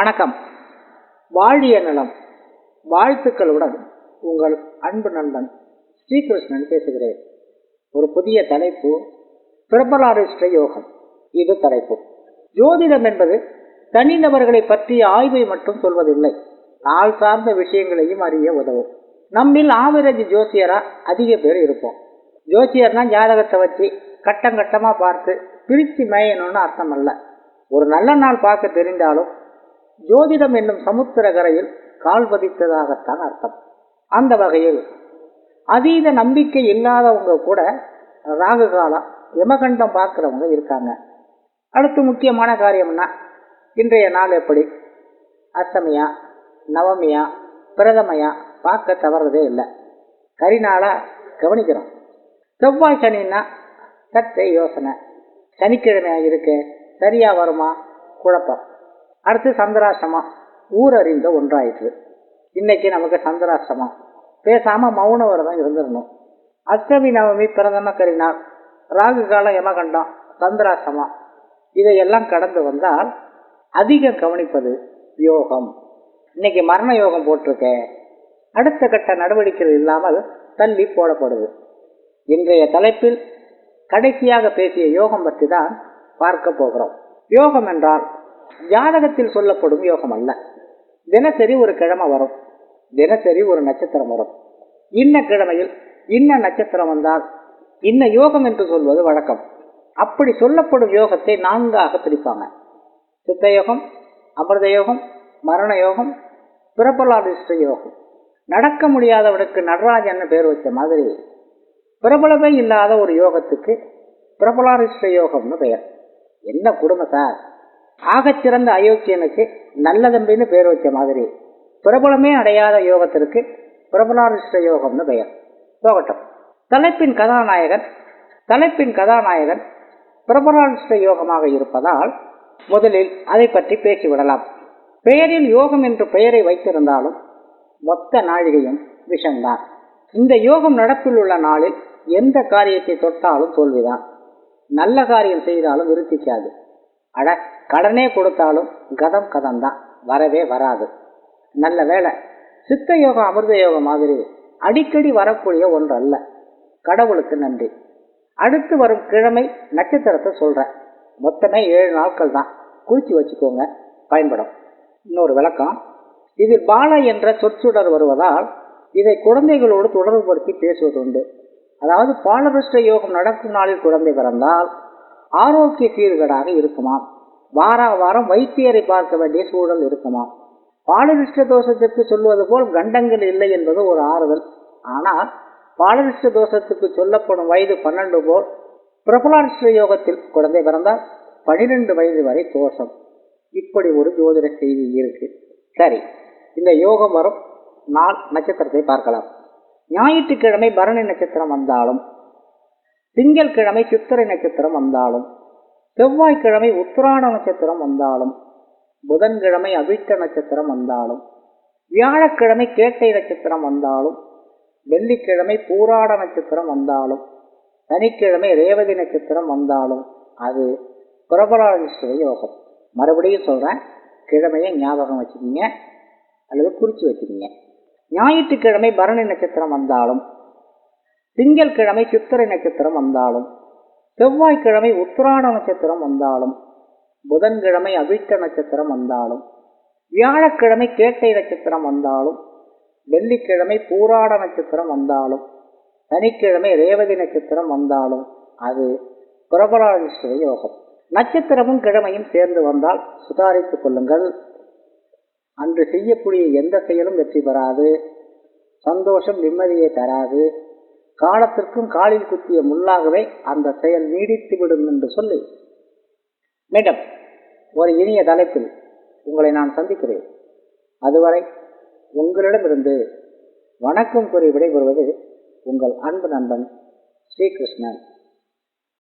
வணக்கம். வாழிய நலம் வாழ்த்துக்களுடன் உங்கள் அன்பு நண்பன் ஸ்ரீகிருஷ்ணன் பேசுகிறேன். ஒரு புதிய தலைப்பு பிரபலாரிஷ்ட யோகம் இது தலைப்பு. ஜோதிடம் என்பது தனிநபர்களை பற்றிய ஆய்வை மட்டும் சொல்வதில்லை. நாள் சார்ந்த விஷயங்களையும் அறிய உதவும். நம்மில் ஆவரேஜ் ஜோசியரா அதிக பேர் இருப்போம். ஜோசியர்னா ஜாதகத்தை வச்சு கட்டம் கட்டமாக பார்த்து பிரித்து மேயணும்னு அர்த்தம் அல்ல ஒரு நல்ல நாள் பார்க்க தெரிந்தாலும் ஜோதிடம் என்னும் சமுத்திர கரையில் கால் பதித்ததாகத்தான் அர்த்தம். அந்த வகையில் அதீத நம்பிக்கை இல்லாதவங்க கூட ராகு காலம் யமகண்டம் பார்க்குறவங்க இருக்காங்க. அடுத்து முக்கியமான காரியம்னா இன்றைய நாள் எப்படி? அஷ்டமியா நவமியா பிரதமையா பார்க்க தவறதே இல்லை. கரிநாளாக கவனிக்கிறோம். செவ்வாய் சனின்னா சற்றே யோசனை. சனிக்கிழமையாக இருக்கு? சரியாக வருமா? குழப்பம். அடுத்து சந்திராசிரமம் ஊரறிந்த ஒன்றாயிற்று. இன்னைக்கு நமக்கு சந்திராசிரமம் பேசாம மௌன விரதம் இருந்துடணும் அஷ்டமி நவமி பிரதம கரிநாள் ராகு காலம் யமகண்டம் சந்திராசிரமம் இதையெல்லாம் கடந்து வந்தால் அதிகம் கவனிப்பது யோகம். இன்னைக்கு மரண யோகம் போட்டிருக்கேன் அடுத்த கட்ட நடவடிக்கைகள் இல்லாமல் தள்ளி போடப்படுது. இன்றைய தலைப்பில் கடைசியாக பேசிய யோகம் பற்றி தான் பார்க்க போகிறோம். யோகம் என்றால் ஜாதகத்தில் சொல்லப்படும் யோகம் அல்ல. தினசரி ஒரு கிழமை வரும். தினசரி ஒரு நட்சத்திரம் வரும். இன்ன கிழமையில் இன்ன நட்சத்திரம் வந்தால் இன்ன யோகம் என்று சொல்வது வழக்கம். அப்படி சொல்லப்படும் யோகத்தை நான்காக பிரிப்பாங்க. சித்த யோகம் அமிர்த யோகம் மரண யோகம் பிரபலாதிஷ்ட யோகம். நடக்க முடியாதவனுக்கு நடராஜன் பேர் வச்ச மாதிரி பிரபலமே இல்லாத ஒரு யோகத்துக்கு பிரபலாதிஷ்ட யோகம்னு பெயர். என்ன குடும்பம் சார்? ஆகச்சிறந்த அயோக்கியனுக்கு நல்லதம்பின்னு பேர் வச்ச மாதிரி. பிரபலமே அடையாத யோகத்திற்கு பிரபலாரிஷ்ட யோகம்னு பெயர். போகட்டும். தலைப்பின் கதாநாயகன் தலைப்பின் கதாநாயகன் பிரபலாரிஷ்ட யோகமாக இருப்பதால் முதலில் அதை பற்றி பேசிவிடலாம். பெயரில் யோகம் என்று பெயரை வைத்திருந்தாலும் மொத்த நாழிகையும் விஷம்தான். இந்த யோகம் நடப்பில் உள்ள நாளில் எந்த காரியத்தை தொட்டாலும் தோல்விதான். நல்ல காரியம் செய்தாலும் விருத்திக்காது. அட கடனே கொடுத்தாலும் கதம் கதம் தான் வரவே வராது. நல்ல வேலை சித்த யோகம் அமிர்த யோகம் மாதிரி அடிக்கடி வரக்கூடிய ஒன்று அல்ல கடவுளுக்கு நன்றி. அடுத்து வரும் கிழமை நட்சத்திரத்தை சொல்கிறேன் மொத்தமே ஏழு நாட்கள் தான். குறித்து வச்சுக்கோங்க. பயன்படும். இன்னொரு விளக்கம். இதில் பால என்ற சொற்சுடர் வருவதால் இதை குழந்தைகளோடு தொடர்புபடுத்தி பேசுவதுண்டு. அதாவது பாலபிருஷ்ட யோகம் நடக்கும் நாளில் குழந்தை பிறந்தால் ஆரோக்கிய சீர்கேடாக இருக்குமாம். வார வாரம் வைத்தியரை பார்க்க வேண்டிய சூழல் இருக்குமாம். பாலரிஷ்ட தோஷத்திற்கு சொல்வது போல் கண்டங்கள் இல்லை என்பது ஒரு ஆறுதல். ஆனால் பாலரிஷ்ட தோஷத்துக்கு சொல்லப்படும் வயது பன்னெண்டு போல் பிரபலாரிஷ்ட யோகத்தில் குழந்தை பிறந்தால் பனிரெண்டு வயது வரை தோஷம். இப்படி ஒரு ஜோதிட செய்தி இருக்கு. சரி இந்த யோகம் வரும். நாள் நட்சத்திரத்தை பார்க்கலாம். ஞாயிற்றுக்கிழமை பரணி நட்சத்திரம் வந்தாலும் திங்கட்கிழமை சித்திரை நட்சத்திரம் வந்தாலும் செவ்வாய்க்கிழமை உத்தராண நட்சத்திரம் வந்தாலும் புதன்கிழமை அவிட்ட நட்சத்திரம் வந்தாலும் வியாழக்கிழமை கேட்டை நட்சத்திரம் வந்தாலும் வெள்ளிக்கிழமை பூராட நட்சத்திரம் வந்தாலும் சனிக்கிழமை ரேவதி நட்சத்திரம் வந்தாலும் அது பிரபலாதிஷ்ட யோகம். மறுபடியும் சொல்கிறேன் கிழமையை ஞாபகம் வச்சுக்கிங்க அல்லது குறித்து வச்சுக்கிங்க. ஞாயிற்றுக்கிழமை பரணி நட்சத்திரம் வந்தாலும் திங்கட்கிழமை சித்திரை நட்சத்திரம் வந்தாலும் செவ்வாய்க்கிழமை உத்திராட நட்சத்திரம் வந்தாலும் புதன்கிழமை அவிட்ட நட்சத்திரம் வந்தாலும் வியாழக்கிழமை கேட்டை நட்சத்திரம் வந்தாலும் வெள்ளிக்கிழமை பூராட நட்சத்திரம் வந்தாலும் சனிக்கிழமை ரேவதி நட்சத்திரம் வந்தாலும் அது பிரபலாதிஷ்ட யோகம். நட்சத்திரமும் கிழமையும் சேர்ந்து வந்தால் சுதாரித்துக் கொள்ளுங்கள். அன்று செய்யக்கூடிய எந்த செயலும் வெற்றி பெறாது. சந்தோஷம் நிம்மதியை தராது. காலத்திற்கும் காலில் குத்திய முள்ளாகவே அந்த செயல் நீடித்துவிடும் என்று சொல்லி. மேடம் ஒரு இனிய தலைப்பில் உங்களை நான் சந்திக்கிறேன். அதுவரை உங்களிடமிருந்து வணக்கம் கூறி விடைபெறுவது உங்கள் அன்பு நண்பன் ஸ்ரீகிருஷ்ணன்.